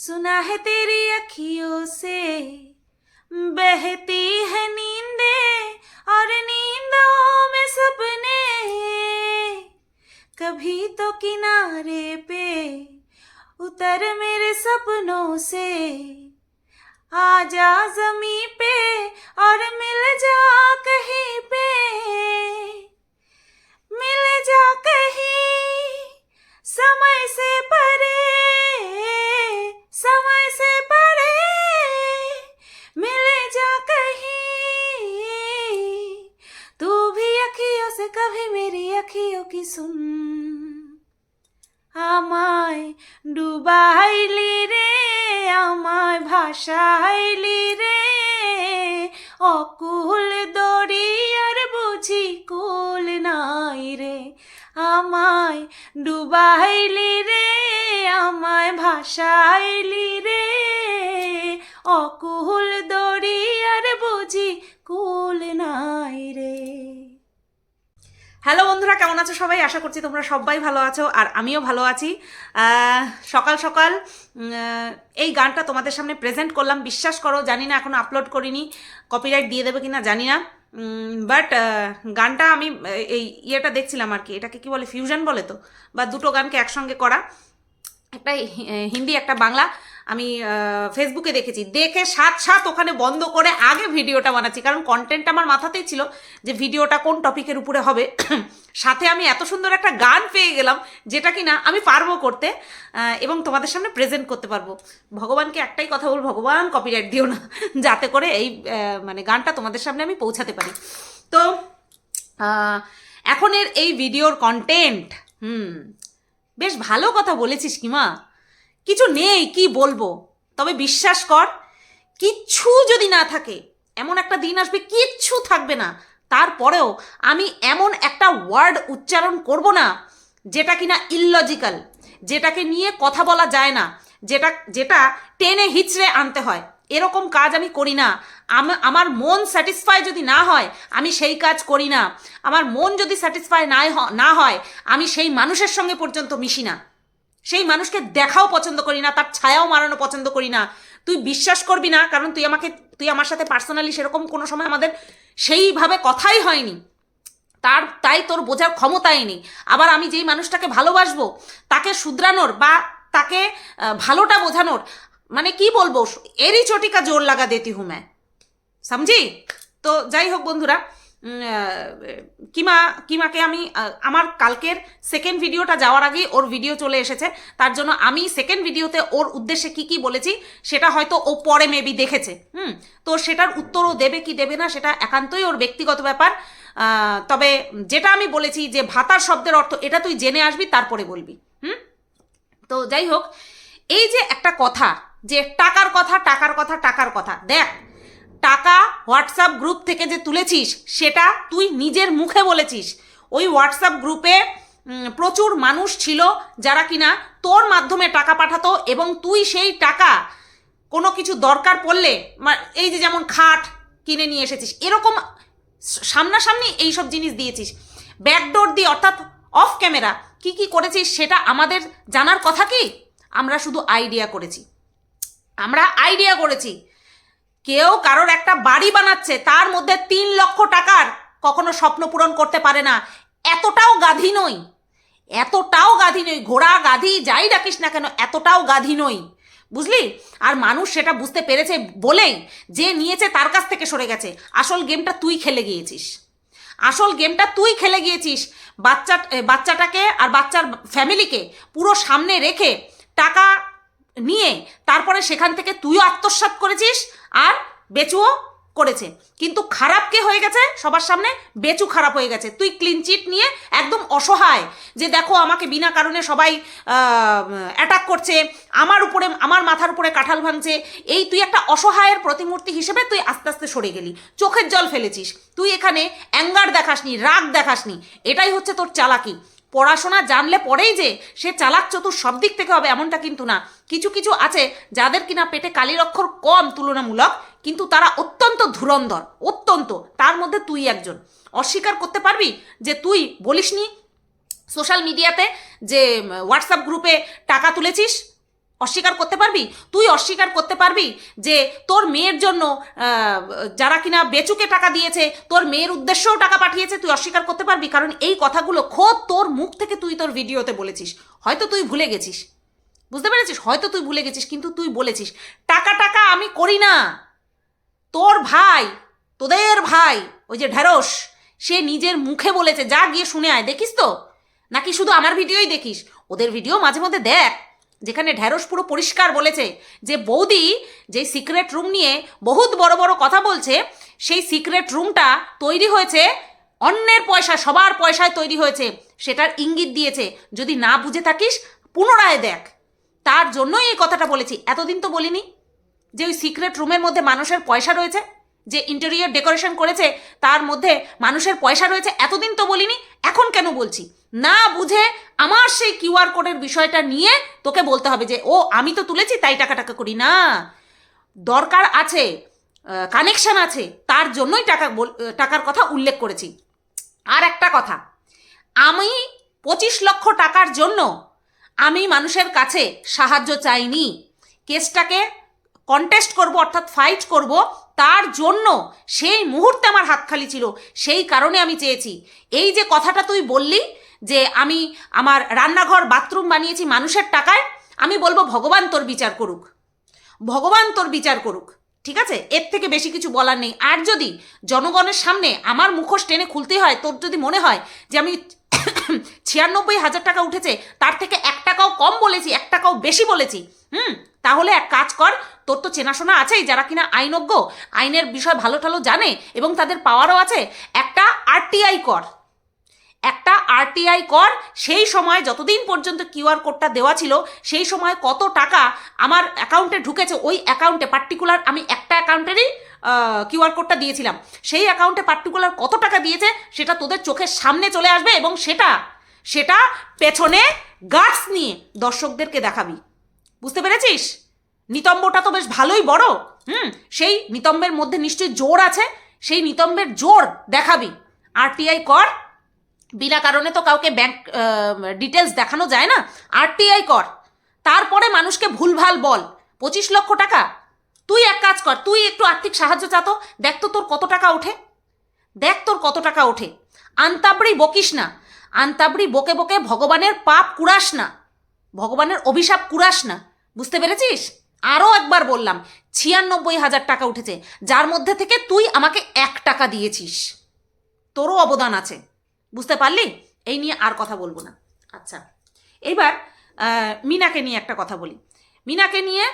सुना है तेरी अखियों से। बहती है नींदे और नींदों में सपने। कभी तो किनारे पे उतर मेरे सपनों से। आजा जमी पे और मिल जा कहीं पे। मिल जा कहीं समय से परे। समय से परे मिल जा कहीं तू भी अखियों से कभी मेरी अखियों की सुन আমায় ডুবাইলি রে আমায় ভাসাইলি রে অকুল দরিয়ার বুঝি কুল নাই রে আমায় ডুবাইলি রে আমায় ভাসাইলি রে। অকুল দরিয়ার বুঝি কুল নাই রে। হ্যালো বন্ধুরা, কেমন আছো সবাই? আশা করছি তোমরা সবাই ভালো আছো আর আমিও ভালো আছি। সকাল সকাল এই গানটা তোমাদের সামনে প্রেজেন্ট করলাম। বিশ্বাস করো, জানি না, এখনও আপলোড করিনি। কপিরাইট দিয়ে দেবে কিনা জানি না। বাট গানটা আমি, এই ইয়েটা দেখছিলাম আর কি। এটাকে কি বলে ফিউশন বলে তো? বা দুটো গানকে একসঙ্গে করা। একটা হিন্দি, একটা বাংলা, আমি ফেসবুকে দেখেছি। দেখে সাত সাত ওখানে বন্ধ করে আগে ভিডিওটা বানাচ্ছি। কারণ কন্টেন্ট আমার মাথাতেই ছিল যে ভিডিওটা কোন টপিকের উপরে হবে। সাথে আমি এত সুন্দর একটা গান পেয়ে গেলাম, যেটা কিনা আমি পারব করতে এবং তোমাদের সামনে প্রেজেন্ট করতে পারব। ভগবানকে একটাই কথা বল ভগবান কপিরাইট দিও না, যাতে করে এই মানে গানটা তোমাদের সামনে আমি পৌঁছাতে পারি। তো এখনের এই ভিডিওর কন্টেন্ট হুম বেশ ভালো কথা বলেছিস কিমা। কিছু নেই, কি বলব। তবে বিশ্বাস কর, কিচ্ছু যদি না থাকে, এমন একটা দিন আসবে, কিচ্ছু থাকবে না। তারপরেও আমি এমন একটা ওয়ার্ড উচ্চারণ করব না, যেটা কিনা ইললজিক্যাল যেটাকে নিয়ে কথা বলা যায় না, যেটা যেটা টেনে হিচড়ে আনতে হয়। এরকম কাজ আমি করি না। আমার মন স্যাটিসফাই যদি না হয়, আমি সেই কাজ করি না। আমার মন যদি স্যাটিসফাই না না হয়, আমি সেই মানুষের সঙ্গে পর্যন্ত মিশি না। সেই মানুষকে দেখাও পছন্দ করি না, তার ছায়াও মারানো পছন্দ করি না। তুই বিশ্বাস করবি না, কারণ তুই আমাকে, তুই আমার সাথে পার্সোনালি সেরকম কোনো সময় আমাদের সেইভাবে কথাই হয়নি। তার, তাই তোর বোঝার ক্ষমতাই নেই। আবার আমি যেই মানুষটাকে ভালোবাসবো, তাকে শুধরানোর বা তাকে ভালোটা বোঝানোর মানে কি বলব, এরই চটিকা জোর লাগা দেতি হুম मैं সমঝি তো যাই হোক বন্ধুরা কিমা, কিমাকে আমি আমার কালকের সেকেন্ড ভিডিওটা যাওয়ার আগেই ওর ভিডিও চলে এসেছে। তার জন্য আমি সেকেন্ড ভিডিওতে ওর উদ্দেশ্যে কি কি বলেছি, সেটা হয়তো ও পরে মেবি দেখেছে, হুম? তো সেটার উত্তরও দেবে কি দেবে না, সেটা একান্তই ওর ব্যক্তিগত ব্যাপার। তবে যেটা আমি বলেছি যে ভাতার শব্দের অর্থ, এটা তুই জেনে আসবি, তারপরে বলবি, হুম? তো যাই হোক, এই যে একটা কথা যে টাকার কথা টাকার কথা টাকার কথা। দেখ, টাকা হোয়াটসঅ্যাপ গ্রুপ থেকে যে তুলেছিস, সেটা তুই নিজের মুখে বলেছিস। ওই হোয়াটসঅ্যাপ গ্রুপে প্রচুর মানুষ ছিল যারা কিনা তোর মাধ্যমে টাকা পাঠাতো এবং তুই সেই টাকা কোনো কিছু দরকার পড়লে এই যে যেমন খাট কিনে নিয়ে এসেছিস, এরকম সামনাসামনি এইসব জিনিস দিয়েছিস। ব্যাকডোর দিয়ে, অর্থাৎ অফ ক্যামেরা, কি কি করেছিস সেটা আমাদের জানার কথা কি? আমরা শুধু আইডিয়া করেছি। আমরা আইডিয়া করেছি। কেউ কারোর একটা বাড়ি বানাচ্ছে, তার মধ্যে তিন লক্ষ টাকার কখনো স্বপ্ন পূরণ করতে পারে না। এতটাও গাধি নই। এতটাও গাধি নই। ঘোড়া গাধি যাই ডাকিস না কেন, এতটাও গাধি নই। বুঝলি? আর মানুষ সেটা বুঝতে পেরেছে বলেই যে নিয়েছে তার কাছ থেকে সরে গেছে। আসল গেমটা তুই খেলে গিয়েছিস। আসল গেমটা তুই খেলে গিয়েছিস। বাচ্চা বাচ্চাটাকে আর বাচ্চার ফ্যামিলিকে পুরো সামনে রেখে টাকা নিয়ে তারপরে সেখান থেকে তুইও আত্মসাৎ করেছিস আর বেচুও করেছে। কিন্তু খারাপ কে হয়ে গেছে? সবার সামনে বেচু খারাপ হয়ে গেছে। তুই ক্লিন চিট নিয়ে একদম অসহায় যে দেখো আমাকে বিনা কারণে সবাই অ্যাটাক করছে, আমার উপরে, আমার মাথার উপরে কাঁঠাল ভাঙছে। এই তুই একটা অসহায়ের প্রতিমূর্তি হিসেবে তুই আস্তে আস্তে সরে গেলি। চোখের জল ফেলেছিস। তুই এখানে অ্যাঙ্গার দেখাসনি, রাগ দেখাসনি। এটাই হচ্ছে তোর চালাকি। পড়াশোনা জানলে পরেই যে সে চালাক চতুর সব দিক থেকে হবে এমনটা কিন্তু না। কিছু কিছু আছে যাদের কিনা পেটে কালির অক্ষর কম তুলনামূলক, কিন্তু তারা অত্যন্ত ধুরন্ধর, অত্যন্ত। তার মধ্যে তুই একজন। অস্বীকার করতে পারবি যে তুই বলিসনি সোশ্যাল মিডিয়াতে যে হোয়াটসঅ্যাপ গ্রুপে টাকা তুলেছিস? অস্বীকার করতে পারবি? তুই অস্বীকার করতে পারবি যে তোর মেয়ের জন্য যারা কিনা বেচুকে টাকা দিয়েছে, তোর মেয়ের উদ্দেশ্যেও টাকা পাঠিয়েছে, তুই অস্বীকার করতে পারবি? কারণ এই কথাগুলো খোদ তোর মুখ থেকে তুই তোর ভিডিওতে বলেছিস। হয়তো তুই ভুলে গেছিস। বুঝতে পেরেছিস? হয়তো তুই ভুলে গেছিস, কিন্তু তুই বলেছিস। টাকা টাকা আমি করি না। তোর ভাই, তোদের ভাই, ওই যে ঢেঁড়স সে নিজের মুখে বলেছে, যা গিয়ে শুনে আয়, দেখিস তো? নাকি শুধু আমার ভিডিওই দেখিস? ওদের ভিডিও মাঝে মধ্যে দেখ, যেখানে ঢ্যাঁড়স পুরো পরিষ্কার বলেছে যে বৌদি যে সিক্রেট রুম নিয়ে বহুত বড় বড় কথা বলছে, সেই সিক্রেট রুমটা তৈরি হয়েছে, অন্যের পয়সা, সবার পয়সায় তৈরি হয়েছে, সেটার ইঙ্গিত দিয়েছে। যদি না বুঝে থাকিস, পুনরায় দেখ। তার জন্যই এই কথাটা বলেছি। এতদিন তো বলিনি যে ওই সিক্রেট রুমের মধ্যে মানুষের পয়সা রয়েছে, যে ইন্টেরিয়র ডেকোরেশন করেছে, তার মধ্যে মানুষের পয়সা রয়েছে, এতদিন তো বলিনি, এখন কেন বলছি? না বুঝে আমার সেই কিউআর কোডের বিষয়টা নিয়ে তোকে বলতে হবে যে, ও, আমি তো তুলেছি, তাই টাকা টাকা করি। না, দরকার আছে কানেকশন আছে, তার জন্যই টাকা টাকার কথা উল্লেখ করেছি। আর একটা কথা, আমি পঁচিশ লক্ষ টাকার জন্য আমি মানুষের কাছে সাহায্য চাইনি। কেসটাকে কন্টেস্ট করব, অর্থাৎ ফাইট করব, তার জন্য সেই মুহূর্তে আমার হাত খালি ছিল, সেই কারণে আমি চেয়েছি। এই যে কথাটা তুই বললি যে আমি আমার রান্নাঘর বাথরুম বানিয়েছি মানুষের টাকায়, আমি বলব ভগবান তোর বিচার করুক। ভগবান তোর বিচার করুক, ঠিক আছে? এর থেকে বেশি কিছু বলার নেই। আর যদি জনগণের সামনে আমার মুখোশ টেনে খুলতে হয়, তোর যদি মনে হয় যে আমি ছিয়ানব্বই হাজার টাকা উঠেছে, তার থেকে এক টাকাও কম বলেছি, এক টাকাও বেশি বলেছি। হুম, তাহলে এক কাজ কর, তোর তো চেনাশোনা আছেই, যারা কিনা আইনজ্ঞ, আইনের বিষয় ভালো টালো জানে এবং তাদের পাওয়ারও আছে, একটা আরটিআই কর। একটা আরটিআই কর, সেই সময় যতদিন পর্যন্ত কিউআর কোডটা দেওয়া ছিল, সেই সময় কত টাকা আমার অ্যাকাউন্টে ঢুকেছে, ওই অ্যাকাউন্টে পার্টিকুলার আমি একটা অ্যাকাউন্টেরই কিউআর কোডটা দিয়েছিলাম। সেই অ্যাকাউন্টে পার্টিকুলার কত টাকা দিয়েছে, সেটা তোদের চোখের সামনে চলে আসবে এবং সেটা সেটা পেছনে গার্ডস নিয়ে দর্শকদেরকে দেখাবি। বুঝতে পেরেছিস? নিতম্বটা তো বেশ ভালোই বড়। হুম, সেই নিতম্বের মধ্যে নিশ্চয়ই জোর আছে, সেই নিতম্বের জোর দেখাবি। আরটিআই কর। বিনা কারণে তো কাউকে ব্যাংক ডিটেলস দেখানো যায় না। আরটিআই কর। তারপরে মানুষকে ভুলভাল বল। পঁচিশ লক্ষ টাকা। তুই এক কাজ কর তুই একটু আর্থিক সাহায্য চাতো দেখ তো তোর কত টাকা ওঠে। দেখ তোর কত টাকা ওঠে। আন্তাবড়ি বকিস না আন্তাবড়ি বকে বকে ভগবানের পাপ কুড়াস না ভগবানের অভিশাপ কুড়াস না বুঝতে পেরেছিস? আরও একবার বললাম ছিয়ানব্বই হাজার টাকা উঠেছে যার মধ্যে থেকে তুই আমাকে এক টাকা দিয়েছিস। তোরও অবদান আছে বুঝতে পারলি? এই নিয়ে আর কথা বলব না। আচ্ছা এইবার আহ, মিনাকে নিয়ে একটা কথা বলি। মিনাকে নিয়ে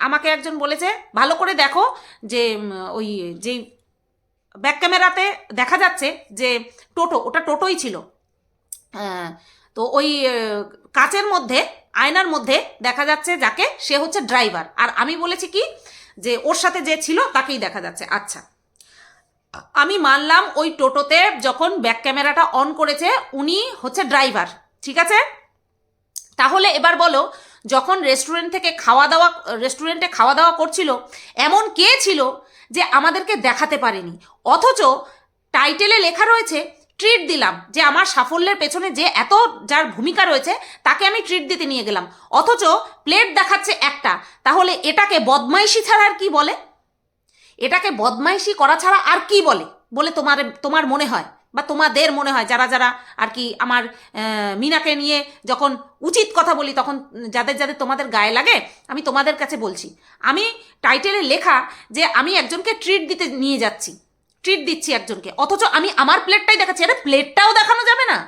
আমাকে একজন বলেছে ভালো করে দেখো যে ওই যেই ব্যাক ক্যামেরাতে দেখা যাচ্ছে যে টোটো ওটা টোটোই ছিল। আহ, তো ওই কাচের মধ্যে আয়নার মধ্যে দেখা যাচ্ছে যাকে সে হচ্ছে ড্রাইভার আর আমি বলেছি কি যে ওর সাথে যে ছিল তাকেই দেখা যাচ্ছে। আচ্ছা আমি মানলাম ওই টোটোতে যখন ব্যাক ক্যামেরাটা অন করেছে উনি হচ্ছে ড্রাইভার ঠিক আছে? তাহলে এবার বলো যখন রেস্টুরেন্ট থেকে খাওয়া দাওয়া রেস্টুরেন্টে খাওয়া দাওয়া করছিল, এমন কে ছিল যে আমাদেরকে দেখাতে পারেনি? অথচ টাইটেলে লেখা রয়েছে ট্রিট দিলাম যে আমার সাফল্যের পেছনে যে এত যার ভূমিকা রয়েছে, তাকে আমি ট্রিট দিতে নিয়ে গেলাম। অথচ প্লেট দেখাচ্ছে একটা, তাহলে এটাকে বদমাইশি ছাড়া আর কি বলে? এটাকে বদমাইশি করা ছাড়া আর কি বলে? বলে তোমার তোমার মনে হয়? বা তোমাদের মনে হয়, যারা যারা আর কি আমার মিনাকে নিয়ে যখন উচিত কথা বলি, তখন যাদের যাদের তোমাদের গায়ে লাগে, আমি তোমাদের কাছে বলছি। আমি টাইটেলে লেখা যে আমি একজনকে ট্রিট দিতে নিয়ে যাচ্ছি ট্রিট দিচ্ছি একজনকে, অথচ আমি আমার প্লেটটাই দেখাচ্ছি। আরে প্লেটটাও দেখানো যাবে না।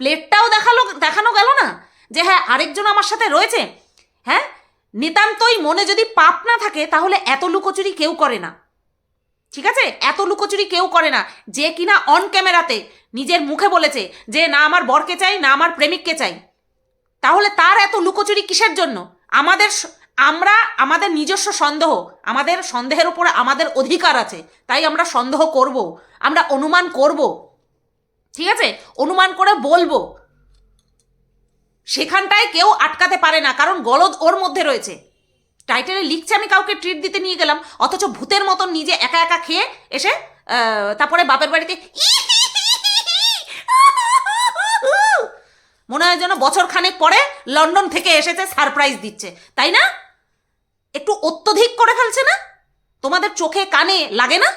প্লেটটাও দেখাল, দেখানো গেল না যে হ্যাঁ আরেকজন আমার সাথে রয়েছে। হ্যাঁ নিতান্তই মনে যদি পাপ না থাকে, তাহলে এত লুকোচুরি কেউ করে না। ঠিক আছে? এত লুকোচুরি কেউ করে না। যে কিনা অন ক্যামেরাতে নিজের মুখে বলেছে যে, না, আমার বরকে চাই, না, আমার প্রেমিককে চাই। তাহলে তার এত লুকোচুরি কিসের জন্য? আমাদের আমরা আমাদের নিজস্ব সন্দেহ, আমাদের সন্দেহের উপরে আমাদের অধিকার আছে, তাই আমরা সন্দেহ করব, আমরা অনুমান করব। ঠিক আছে? অনুমান করে বলব। সেখানটায় কেউ আটকাতে পারে না, কারণ গলদ ওর মধ্যে রয়েছে। টাইটেলে লিখছে, আমি কাউকে ট্রিট দিতে নিয়ে গেলাম, অথচ ভূতের মতন নিজে একা একা খেয়ে এসে তারপরে বাপের বাড়িতে মনে হয় যেন বছর খানেক পরে লন্ডন থেকে এসেছে সারপ্রাইজ দিচ্ছে। তাই না? একটু অত্যধিক করে ফেলছে না? তোমাদের চোখে কানে লাগে না?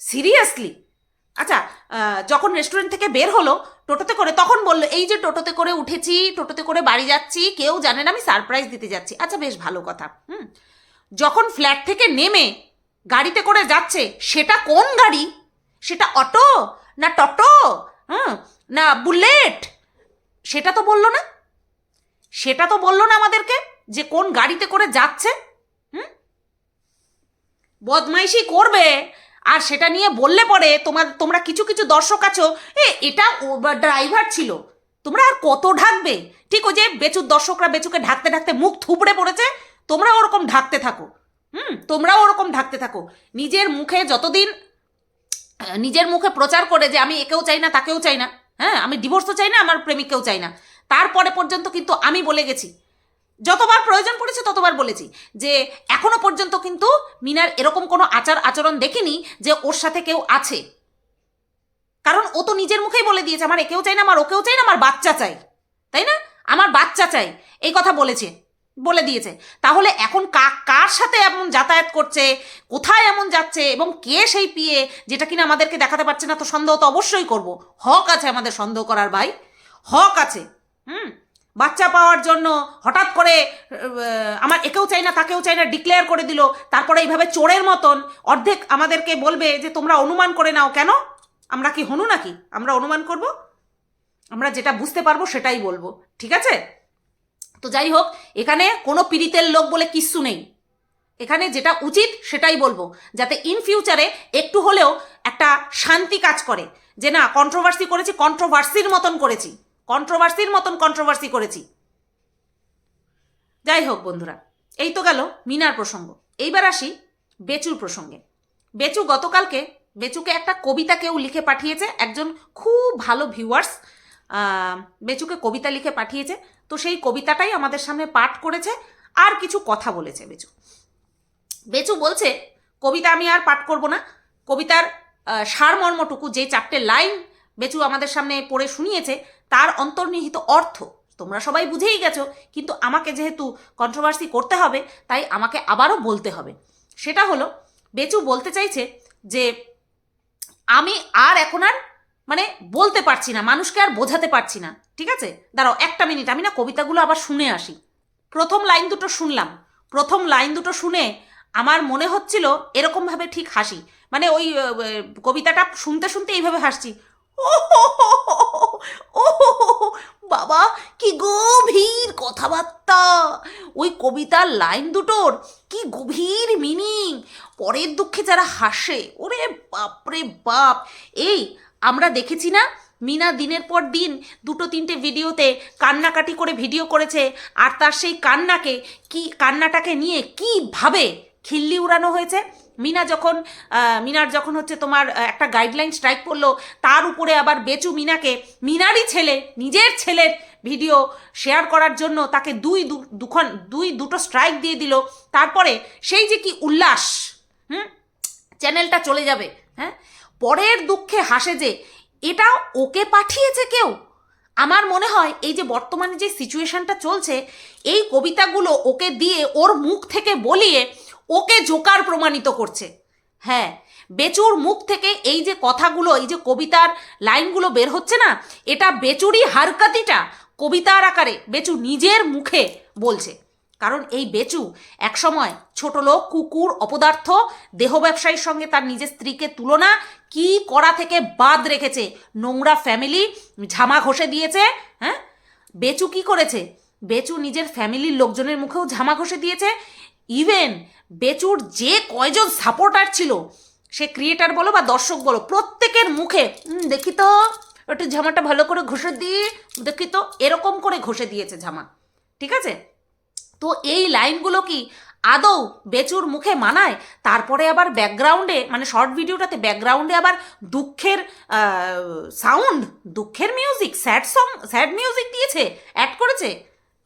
সিরিয়াসলি আচ্ছা যখন রেস্টুরেন্ট থেকে বের হলো টোটোতে করে, তখন বলল, এই যে টোটোতে করে উঠেছি, টোটোতে করে বাড়ি যাচ্ছি, কেউ জানে না আমি সারপ্রাইজ দিতে যাচ্ছি। আচ্ছা বেশ ভালো কথা, হুম। যখন ফ্ল্যাট থেকে নেমে গাড়িতে করে যাচ্ছে, সেটা কোন গাড়ি? সেটা অটো না টটো? হুম, না বুলেট? সেটা তো বলল না। সেটা তো বলল না আমাদেরকে যে কোন গাড়িতে করে যাচ্ছে, হুম? বদমাইশি করবে। আর সেটা নিয়ে বললে পরে তোমার, তোমরা কিছু কিছু দর্শক আছো, এ, এটা ড্রাইভার ছিল। তোমরা আর কত ঢাকবে? ঠিক ওই যে বেচুর দর্শকরা বেচুকে ঢাকতে ঢাকতে মুখ থুবড়ে পড়েছে, তোমরা ওরকম ঢাকতে থাকো। হুম, তোমরাও ওরকম ঢাকতে থাকো। নিজের মুখে যতদিন নিজের মুখে প্রচার করে যে আমি একেও চাই না, তাকেও চাই না হ্যাঁ আমি ডিভোর্সও চাই না, আমার প্রেমিককেও চাই না, তারপরে পর্যন্ত কিন্তু আমি বলে গেছি। যতবার প্রয়োজন পড়েছে ততবার বলেছি যে এখনও পর্যন্ত কিন্তু মিনার এরকম কোনো আচার আচরণ দেখিনি যে ওর সাথে কেউ আছে। কারণ ও তো নিজের মুখেই বলে দিয়েছে, আমার একেও চাই না, আমার ওকেও চাই না, আমার বাচ্চা চাই। তাই না? আমার বাচ্চা চাই। এই কথা বলেছে, বলে দিয়েছে। তাহলে এখন কার সাথে এমন যাতায়াত করছে, কোথায় এমন যাচ্ছে, এবং কে সেই পিয়ে যেটা কিনা আমাদেরকে দেখাতে পারছে না, তো সন্দেহ তো অবশ্যই করব। হক আছে আমাদের সন্দেহ করার ভাই, হক আছে। হুম? বাচ্চা পাওয়ার জন্য হঠাৎ করে আমার একেও চাই না, তাকেও চাই না ডিক্লেয়ার করে দিল। তারপরে এইভাবে চোরের মতন অর্ধেক আমাদেরকে বলবে যে, তোমরা অনুমান করে নাও কেন? আমরা কি হনু নাকি? আমরা অনুমান করব? আমরা যেটা বুঝতে পারব সেটাই বলব। ঠিক আছে? তো যাই হোক, এখানে কোনো পীড়িতের লোক বলে কিচ্ছু নেই। এখানে যেটা উচিত সেটাই বলব, যাতে ইন ফিউচারে একটু হলেও একটা শান্তি কাজ করে। যে না কন্ট্রোভার্সি করেছি কন্ট্রোভার্সির মতন করেছি। কন্ট্রোভার্সির মতন কন্ট্রোভার্সি করেছি। যাই হোক বন্ধুরা, এই তো গেল মিনার প্রসঙ্গ। এইবার আসি বেচুর প্রসঙ্গে। বেচু গতকালকে, বেচুকে একটা কবিতা কেউ লিখে পাঠিয়েছে, একজন খুব ভালো ভিউয়ার্স বেচুকে কবিতা লিখে পাঠিয়েছে। তো সেই কবিতাটাই আমাদের সামনে পাঠ করেছে, আর কিছু কথা বলেছে বেচু। বেচু বলছে, কবিতা আমি আর পাঠ করব না। কবিতার সারমর্মটুকু যে চারটে লাইন বেচু আমাদের সামনে পড়ে শুনিয়েছে তার অন্তর্নিহিত অর্থ। তোমরা সবাই বুঝেই গেছো, কিন্তু আমাকে যেহেতু কন্ট্রোভার্সি করতে হবে, তাই আমাকে আবারও বলতে হবে। সেটা হলো, বেচু বলতে চাইছে যে, আমি আর এখন আর মানে বলতে পারছি না, মানুষকে আর বোঝাতে পারছি না। ঠিক আছে? দাঁড়াও, একটা মিনিট, আমি না কবিতাগুলো আবার শুনে আসি। প্রথম লাইন দুটো শুনলাম। প্রথম লাইন দুটো শুনে আমার মনে হচ্ছিল এরকমভাবে ঠিক হাসি। মানে ওই কবিতাটা শুনতে শুনতে এইভাবে হাসছি। ও ও বাবা, কি গভীর কথাবার্তা। ওই কবিতার লাইন দুটোর কি গভীর মিনিং। পরের দুঃখে যারা হাসে, ওরে বাপরে বাপ। এই, আমরা দেখেছি না, মিনা দিনের পর দিন দুটো তিনটে ভিডিওতে কান্নাকাটি করে ভিডিও করেছে, আর তার সেই কান্নাকে কি, কান্নাটাকে নিয়ে কীভাবে খিল্লি উড়ানো হয়েছে? মিনা যখন মিনার যখন হচ্ছে তোমার একটা গাইডলাইন স্ট্রাইক পড়ল তার উপরে আবার বেচু মিনাকে, মিনারই ছেলে, নিজের ছেলের ভিডিও শেয়ার করার জন্য তাকে দুই দুখন, দুই দুটো স্ট্রাইক দিয়ে দিল। তারপরে সেই যে কি উল্লাস, হুম? চ্যানেলটা চলে যাবে হ্যাঁ? পরের দুঃখে হাসে যে, এটা ওকে পাঠিয়েছে কেউ? আমার মনে হয় এই যে বর্তমানে যে সিচুয়েশনটা চলছে, এই কবিতাগুলো ওকে দিয়ে ওর মুখ থেকে বলিয়ে ওকে জোকার প্রমাণিত করছে। হ্যাঁ বেচুর মুখ থেকে এই যে কথাগুলো, এই যে কবিতার লাইনগুলো বের হচ্ছে না, এটা বেচুরই হারকাতিটা কবিতার আকারে, বেচু নিজের মুখে বলছে। কারণ এই বেচু একসময় ছোট লোক, কুকুর, অপদার্থ, দেহ ব্যবসায়ীর সঙ্গে তার নিজের স্ত্রীকে তুলনা, কি করা থেকে বাদ রেখেছে, নোংরা ফ্যামিলি, ঝামা ঘষে দিয়েছে হ্যাঁ? বেচু কি করেছে? বেচু নিজের ফ্যামিলির লোকজনের মুখেও ঝামা ঘষে দিয়েছে ইভেন বেচুর যে কয়জন সাপোর্টার ছিল, সে ক্রিয়েটার বলো বা দর্শক বলো, প্রত্যেকের মুখে দেখি তো, একটু ঝামাটা ভালো করে ঘষে দিই দেখি তো, এরকম করে ঘষে দিয়েছে ঝামা। ঠিক আছে? তো এই লাইনগুলো কি আদৌ বেচুর মুখে মানায়? তারপরে আবার ব্যাকগ্রাউন্ডে মানে শর্ট ভিডিওটাতে ব্যাকগ্রাউন্ডে আবার দুঃখের সাউন্ড দুঃখের music sad song sad music দিয়েছে অ্যাড করেছে?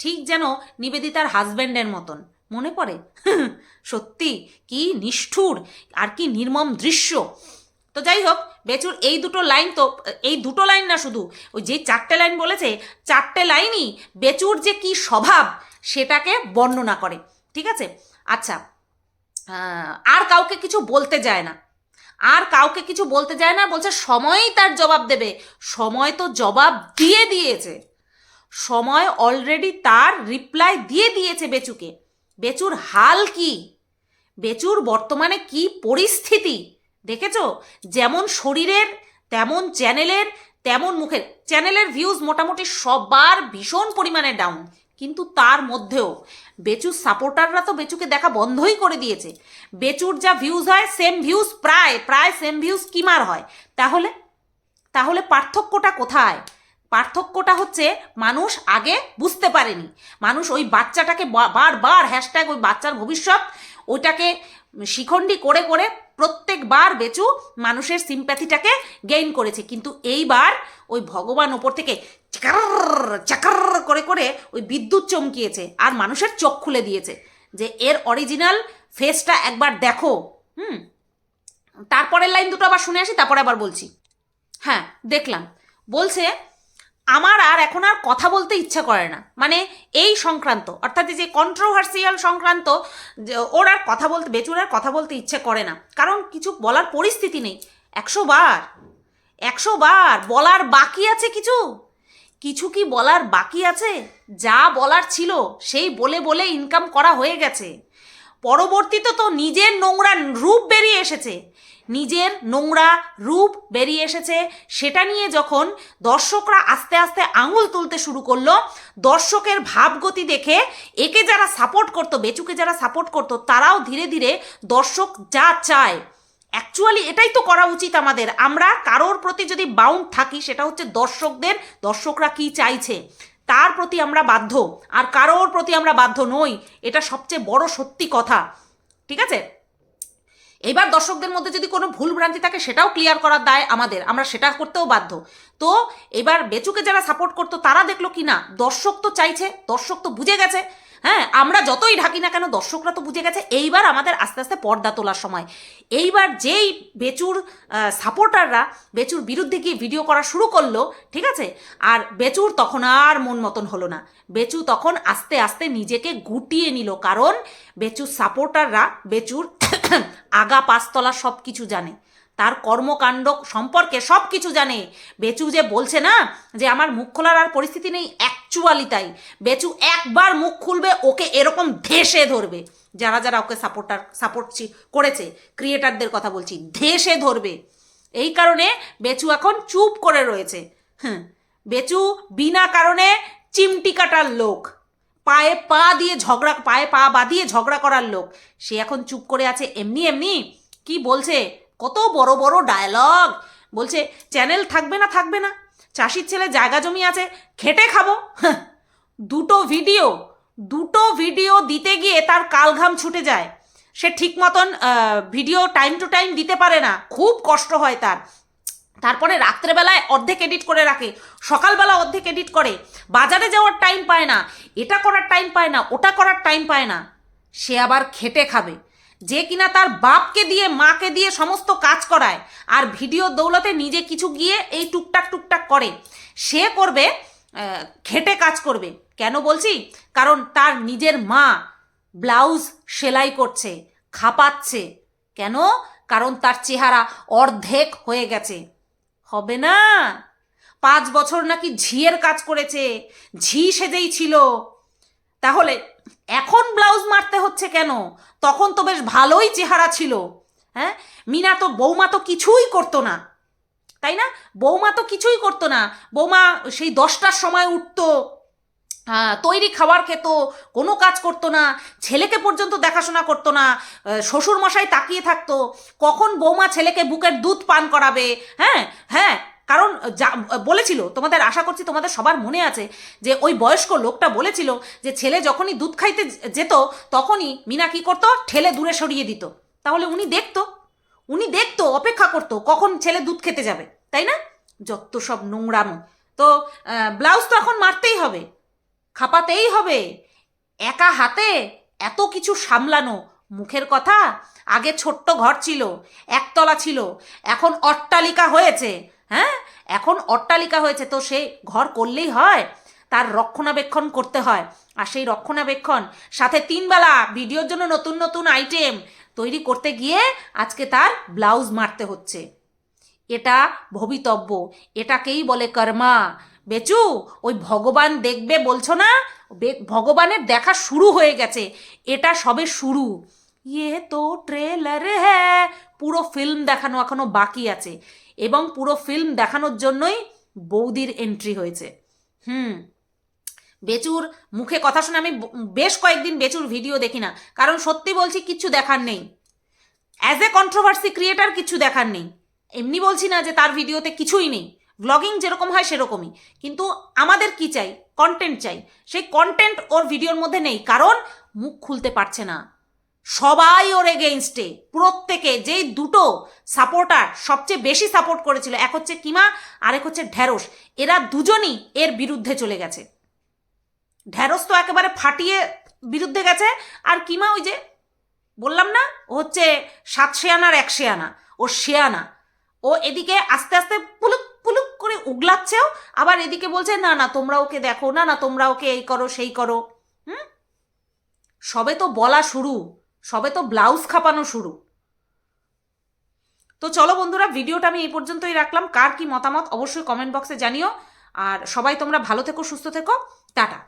ঠিক যেন নিবেদিতার হাজব্যান্ডের মতন। মনে পড়ে? সত্যি? কি নিষ্ঠুর? আর কি নির্মম দৃশ্য? তো যাই হোক, বেচুর এই দুটো লাইন তো, এই দুটো লাইন না শুধু, ওই যে চারটে লাইন বলেছে, চারটে লাইনই বেচুর যে কি স্বভাব, সেটাকে বর্ণনা করে। ঠিক আছে? আচ্ছা আর কাউকে কিছু বলতে যায় না। আর কাউকে কিছু বলতে যায় না, বলছে সময়ই তার জবাব দেবে। সময় তো জবাব দিয়ে দিয়েছে। সময় অলরেডি তার রিপ্লাই দিয়ে দিয়েছে বেচুকে। বেচুর হাল কি? বেচুর বর্তমানে কি পরিস্থিতি? দেখেছ? যেমন শরীরের, তেমন চ্যানেলের, তেমন মুখের। চ্যানেলের ভিউজ মোটামুটি সবার ভীষণ পরিমাণে ডাউন কিন্তু তার মধ্যেও বেচুর সাপোর্টাররা তো বেচুকে দেখা বন্ধই করে দিয়েছে। বেচুর যা ভিউজ হয় সেম ভিউজ প্রায় প্রায় সেম ভিউজ কিমার হয়? তাহলে? তাহলে পার্থক্যটা কোথায়? পার্থক্যটা হচ্ছে মানুষ আগে বুঝতে পারেনি। মানুষ ওই বাচ্চাটাকে বারবার হ্যাশট্যাগ ওই বাচ্চার ভবিষ্যৎ, ওইটাকে শিখণ্ডী করে করে প্রত্যেকবার বেচু মানুষের সিম্প্যাথিটাকে গেইন করেছে। কিন্তু এইবার ওই ভগবান ওপর থেকে চাকার চাকার করে করে ওই বিদ্যুৎ চমকিয়েছে আর মানুষের চোখ খুলে দিয়েছে যে এর অরিজিনাল ফেসটা একবার দেখো। হুম? তারপরের লাইন দুটো আবার শুনে আসি, তারপরে আবার বলছি। হ্যাঁ দেখলাম। বলছে আমার আর এখন আর কথা বলতে ইচ্ছা করে না। মানে এই সংক্রান্ত, অর্থাৎ যে কন্ট্রোভার্সিয়াল সংক্রান্ত ওর আর কথা বলতে, বেচুর আর কথা বলতে ইচ্ছে করে না। কারণ কিছু বলার পরিস্থিতি নেই। একশো বার একশো বার বলার বাকি আছে কিছু? কিছু কি বলার বাকি আছে? যা বলার ছিল, সেই বলে বলে ইনকাম করা হয়ে গেছে। পরবর্তীতে তো নিজের নোংরা রূপ বেরিয়ে এসেছে। নিজের নোংরা রূপ বেরিয়ে এসেছে। সেটা নিয়ে যখন দর্শকরা আস্তে আস্তে আঙুল তুলতে শুরু করল, দর্শকের ভাবগতি দেখে একে যারা সাপোর্ট করতো, বেচুকে যারা সাপোর্ট করতো, তারাও ধীরে ধীরে দর্শক যা চায়। অ্যাকচুয়ালি এটাই তো করা উচিত আমাদের। আমরা কারোর প্রতি যদি বাউন্ড থাকি, সেটা হচ্ছে দর্শকদের, দর্শকরা কি চাইছে? তার প্রতি আমরা বাধ্য। আর কারোর প্রতি আমরা বাধ্য নই। এটা সবচেয়ে বড় সত্যি কথা। ঠিক আছে? এবার দর্শকদের মধ্যে যদি কোনো ভুল ভ্রান্তি থাকে, সেটাও ক্লিয়ার করার দায় আমাদের। আমরা সেটা করতেও বাধ্য। তো এবার বেচুকে যারা সাপোর্ট করতো, তারা দেখল কি না দর্শক তো চাইছে, দর্শক তো বুঝে গেছে। হ্যাঁ আমরা যতই ঢাকি না কেন, দর্শকরা তো বুঝে গেছে, এইবার আমাদের আস্তে আস্তে পর্দা তোলার সময়। এইবার যেই বেচুর সাপোর্টাররা বেচুর বিরুদ্ধে গিয়ে ভিডিও করা শুরু করল, ঠিক আছে? আর বেচুর তখন আর মন মতন হলো না। বেচু তখন আস্তে আস্তে নিজেকে গুটিয়ে নিল, কারণ বেচুর সাপোর্টাররা বেচুর আগা পাঁচতলা সব কিছু জানে। তার কর্মকাণ্ড সম্পর্কে সব কিছু জানে। বেচু যে বলছে না যে আমার মুখ খোলার আর পরিস্থিতি নেই অ্যাকচুয়ালি তাই। বেচু একবার মুখ খুলবে, ওকে এরকম ধেসে ধরবে। যারা যারা ওকে সাপোর্টার সাপোর্ট করেছে ক্রিয়েটারদের কথা বলছি, ধেসে ধরবে। এই কারণে বেচু এখন চুপ করে রয়েছে। হ্যাঁ বেচু বিনা কারণে চিমটি কাটার লোক। পায়ে পা দিয়ে ঝগড়া, পায়ে পা বাঁধিয়ে ঝগড়া করার লোক। সে এখন চুপ করে আছে, এমনি এমনি? কি বলছে? কত বড় বড় ডায়লগ বলছে চ্যানেল থাকবে না থাকবে না। চাষির ছেলে জায়গা জমি আছে, খেটে খাব। দুটো ভিডিও দুটো ভিডিও দিতে গিয়ে তার কালঘাম ছুটে যায়। সে ঠিক মতন ভিডিও টাইম টু টাইম দিতে পারে না। খুব কষ্ট হয় তার। তারপরে রাত্রেবেলায় অর্ধেক এডিট করে রাখে। সকালবেলা অর্ধেক এডিট করে। বাজারে যাওয়ার টাইম পায় না। এটা করার টাইম পায় না, ওটা করার টাইম পায় না। সে আবার খেটে খাবে। যে কিনা তার বাপকে দিয়ে, মাকে দিয়ে সমস্ত কাজ করায় আর ভিডিও দৌলতে নিজে কিছু গিয়ে এই টুকটাক টুকটাক করে। সে করবে খেটে কাজ করবে। কেন বলছি? কারণ তার নিজের মা ব্লাউজ সেলাই করছে, খাপাচ্ছে। কেন? কারণ তার চেহারা অর্ধেক হয়ে গেছে। হবে না। পাঁচ বছর নাকি ঝিয়ের কাজ করেছে, ঝি সেজেই ছিল। তাহলে এখন ব্লাউজ মারতে হচ্ছে কেন? তখন তো বেশ ভালোই চেহারা ছিল। হ্যাঁ? মিনা তো বৌমা তো কিছুই করতো না। তাই না? বৌমা তো কিছুই করতো না। বৌমা সেই দশটার সময় উঠতো তৈরি খাবার খেত, কোনো কাজ করতো না, ছেলেকে পর্যন্ত দেখাশোনা করতো না শ্বশুর মশাই তাকিয়ে থাকতো, কখন বৌমা ছেলেকে বুকের দুধ পান করাবে? হ্যাঁ? হ্যাঁ? কারণ যা বলেছিল, তোমাদের আশা করছি তোমাদের সবার মনে আছে যে ওই বয়স্ক লোকটা বলেছিল যে ছেলে যখনই দুধ খাইতে যেত, তখনই মিনা কি করতো? ঠেলে দূরে সরিয়ে দিত। তাহলে উনি দেখতো। উনি দেখতো, অপেক্ষা করতো কখন ছেলে দুধ খেতে যাবে, তাই না? যত সব নোংরামো। তো ব্লাউজ তো এখন মারতেই হবে, খাপাতেই হবে, একা হাতে এত কিছু সামলানো, মুখের কথা, আগে ছোট্ট ঘর ছিল, একতলা ছিল, এখন অট্টালিকা হয়েছে হ্যাঁ? এখন অট্টালিকা হয়েছে তো সে ঘর করলেই হয়, তার রক্ষণাবেক্ষণ করতে হয়। আর সেই রক্ষণাবেক্ষণ, সাথে তিনবেলা ভিডিওর জন্য নতুন নতুন আইটেম তৈরি করতে গিয়ে আজকে তার ব্লাউজ মারতে হচ্ছে। এটা ভবিতব্য, এটাকেই বলে কর্মা। বেচু, ওই ভগবান দেখবে বলছো না? ভগবানের দেখা শুরু হয়ে গেছে, এটা সবে শুরু। ইয়ে তো ট্রেলার হ্যাঁ পুরো ফিল্ম দেখানো এখনও বাকি আছে। এবং পুরো ফিল্ম দেখানোর জন্যই বৌদির এন্ট্রি হয়েছে। হুম। বেচুর মুখে কথা শুনে আমি বেশ কয়েকদিন বেচুর ভিডিও দেখি না। কারণ সত্যি বলছি কিচ্ছু দেখার নেই। অ্যাজ এ কন্ট্রোভার্সি ক্রিয়েটার কিছু দেখার নেই। এমনি বলছি না যে তার ভিডিওতে কিছুই নেই। ব্লগিং যেরকম হয় সেরকমই। কিন্তু আমাদের কি চাই? কন্টেন্ট চাই। সেই কন্টেন্ট ওর ভিডিওর মধ্যে নেই। কারণ মুখ খুলতে পারছে না। সবাই ওর এগেইনস্টে প্রত্যেকে যেই দুটো সাপোর্টার সবচেয়ে বেশি সাপোর্ট করেছিল, এক হচ্ছে কিমা, আরেক হচ্ছে ঢ্যাঁড়স এরা দুজনই এর বিরুদ্ধে চলে গেছে। ঢ্যাঁড়স তো একেবারে ফাটিয়ে বিরুদ্ধে গেছে, আর কিমা ওই যে বললাম না, ও হচ্ছে সাত শেয়ানার এক শেয়ানা, ও শেয়ানা। ও এদিকে আস্তে আস্তে পুলুক পুলুক করে উগলাচ্ছেও, আবার এদিকে বলছে, না না, তোমরা ওকে দেখো, না না, তোমরা ওকে এই করো, সেই করো। হুম? সবে তো বলা শুরু। সবে তো ব্লাউজ খাপানো শুরু। তো চলো বন্ধুরা, ভিডিওটা আমি এই পর্যন্তই রাখলাম। কার কি মতামত অবশ্যই কমেন্ট বক্সে জানিও। আর সবাই তোমরা ভালো থেকো, সুস্থ থেকো। টাটা।